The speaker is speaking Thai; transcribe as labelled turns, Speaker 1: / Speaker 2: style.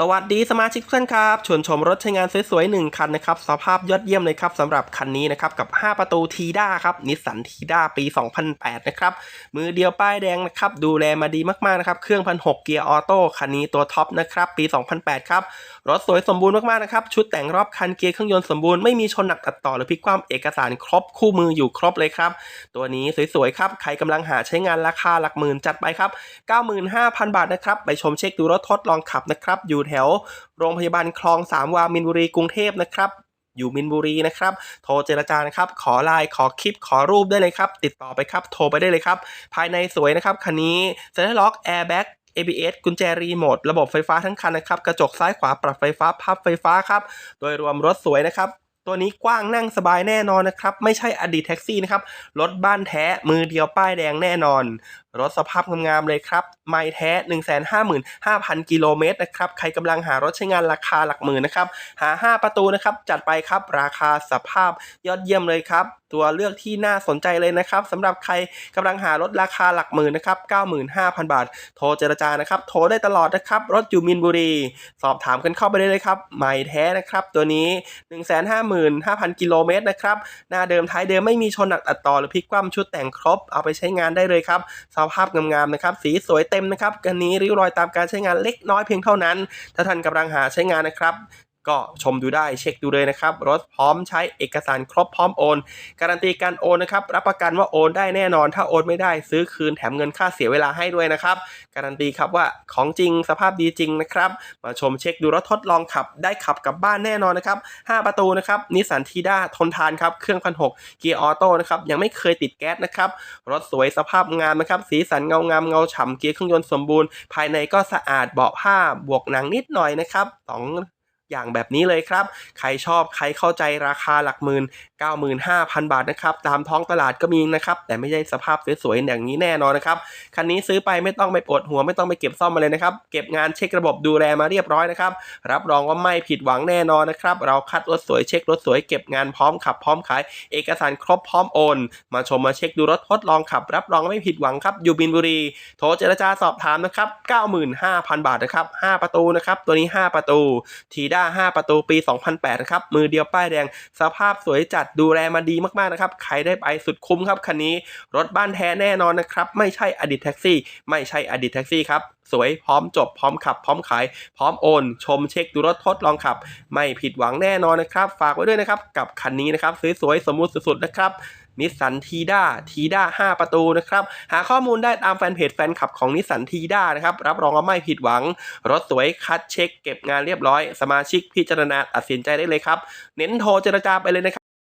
Speaker 1: สวัสดีสมาชิกทุกท่านครับชวนชมรถใช้งานสวยๆหนึ่งคันนะครับสภาพยอดเยี่ยมเลยครับสำหรับคันนี้นะครับกับ 5 ประตูทีด้าครับนิสสันทีด้าปี 2008 นะครับมือเดียวป้ายแดงนะครับดูแลมาดีมากๆนะครับเครื่องพันหเกียร์ออโต้คันนี้ตัวท็อปนะครับปี 2008 ครับรถสวยสมบูรณ์มากๆนะครับชุดแต่งรอบคันเกียร์เครื่องยนต์สมบูรณ์ไม่มีชนหนักตัดต่อหรือพลิกคว่ำเอกสารครบคู่มืออยู่ครบเลยครับตัวนี้สวยๆครับใครกำลังหาใช้งานราคาหลักหมื่นจัดไปครับ 95,000 บาทนะครับไปชมเช็คดูรถทดลองขับนะครับอยู่แถวโรงพยาบาลคลองสามวามินบุรีกรุงเทพนะครับอยู่มินบุรีนะครับ โทรเจรจานะครับ ขอไลน์ขอคลิป ขอรูปได้เลยครับ ติดต่อไปครับ โทรไปได้เลยครับ ภายในสวยนะครับ คันนี้เซ็นทรัลล็อกแอร์แบ็ก ABS กุญแจรีโมท ระบบไฟฟ้าทั้งคันนะครับ กระจกซ้ายขวาปรับไฟฟ้า พับไฟฟ้าครับ โดยรวมรถสวยนะครับ ตัวนี้กว้างนั่งสบายแน่นอนนะครับ ไม่ใช่อดีตแท็กซี่นะครับ รถบ้านแท้มือเดียวป้ายแดงแน่นอน รถสภาพงามๆเลยครับ ไม่แท้ 155,000 กิโลเมตรนะครับ ใครกำลังหารถใช้งานราคาหลักหมื่นนะครับ หา 5 ประตูนะครับ จัดไปครับ ราคาสภาพยอดเยี่ยมเลยครับ ตัวเลือกที่น่าสนใจเลยนะครับสำหรับใครกำลังหารถราคาหลักหมื่นนะครับ95,000 บาท โทรเจรจานะครับ โทรได้ตลอดนะครับ รถอยู่มินบุรี สอบถามกันเข้าไปได้เลยครับ ใหม่แท้นะครับ ตัวนี้ 155,000 กิโลเมตรนะครับ หน้าเดิมท้ายเดิมไม่มีชนหนักตัดต่อหรือพลิกคว่ำชุดแต่งครบ เอาไปใช้งานได้เลยครับสภาพงามๆนะครับ สีสวยเต็มนะครับกันนี้ริ้วรอยตามการใช้งานเล็กน้อยเพียงเท่านั้น ถ้าท่านกำลังหาใช้งานนะครับ ก็ชมดูได้เช็คดูเลยนะครับ รถพร้อมใช้เอกสารครบพร้อมโอน การันตีการโอนนะครับ รับประกันว่าโอนได้แน่นอน ถ้าโอนไม่ได้ซื้อคืนแถมเงินค่าเสียเวลาให้ด้วยนะครับ การันตีครับว่าของจริงสภาพดีจริงนะครับ มาชมเช็คดูรถทดลองขับ ได้ขับกลับบ้านแน่นอนนะครับ 5 ประตูนะครับนิสสันทีด้าทนทานครับ เครื่องพันหกเกียร์ออโต้นะครับ ยังไม่เคยติดแก๊สนะครับ รถสวยสภาพงามนะครับ สีสันเงางามเงาฉ่ำเกียร์เครื่องยนต์สมบูรณ์ ภายในก็สะอาดเบาะผ้าบวกหนังนิดหน่อยนะครับสอง อย่างแบบนี้เลยครับ ใครชอบใครเข้าใจราคาหลักหมื่น95,000 บาทนะครับ ตามท้องตลาดก็มีนะครับ แต่ไม่ใช่สภาพสวยๆอย่างนี้แน่นอนนะครับ คันนี้ซื้อไปไม่ต้องไปปวดหัวไม่ต้องไปเก็บซ่อมมาเลยนะครับ เก็บงานเช็คระบบดูแลมาเรียบร้อยนะครับ รับรองว่าไม่ผิดหวังแน่นอนนะครับ เราคัดรถสวยเช็ครถสวยเก็บงานพร้อมขับพร้อมขาย เอกสารครบพร้อมโอน มาชมมาเช็คดูรถทดลองขับ รับรองไม่ผิดหวังครับ อยู่บินบุรี โทรเจรจาสอบถามนะครับ 95,000 บาทนะครับ 5 ประตูนะครับ ตัวนี้ 5 ประตู ทีด้า 5 ประตูปี 2008นะครับ มือเดียวป้ายแดง สภาพสวยจัดดูแลมาดีมากๆนะครับ ใครได้ไปสุดคุ้มครับคันนี้ รถบ้านแท้แน่นอนนะครับ ไม่ใช่อดีตแท็กซี่ ไม่ใช่อดีตแท็กซี่ครับ สวยพร้อมจบพร้อมขับ พร้อมขาย พร้อมโอน ชมเช็คดูรถทดลองขับ ไม่ผิดหวังแน่นอนนะครับ ฝากไว้ด้วยนะครับกับคันนี้นะครับสวยๆสมมุติสุดๆนะครับ นิสสันทีด้าทีด้า5ประตูนะครับ หาข้อมูลได้ตามแฟนเพจแฟนคลับของนิสสันทีด้านะครับ รับรองว่าไม่ผิดหวัง รถสวยคัดเช็ค เก็บงานเรียบร้อย สมาชิกพิจารณาตัดสินใจได้เลยครับ เน้นโทรเจรจาไปเลยนะครับ